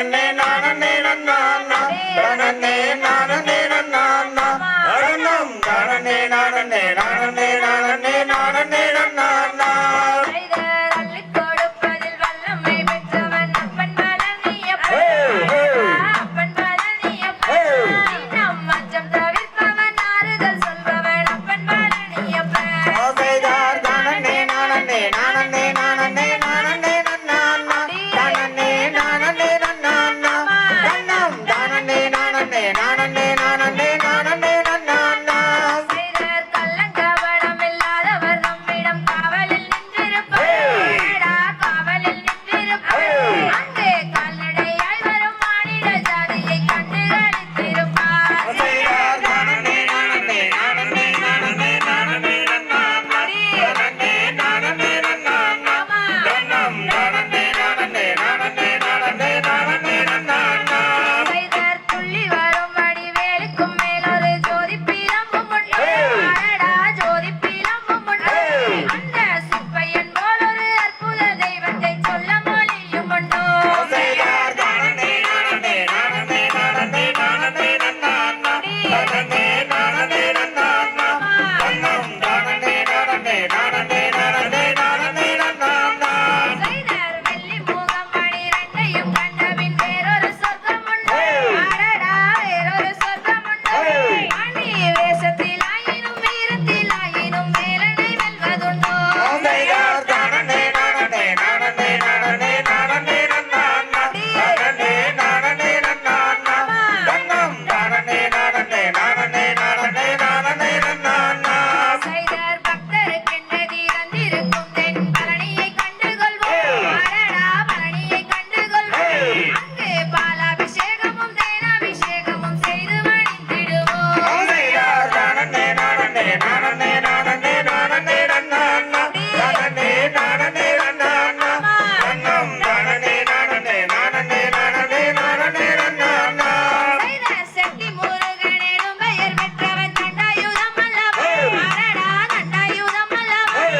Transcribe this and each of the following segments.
நானே நானே நன்னா நானே. நானே நன்னா அரணம் நானே நானே நானே நானே நானே நன்னா மேடா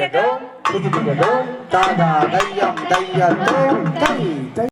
தையதோ தையம் தையதோ தை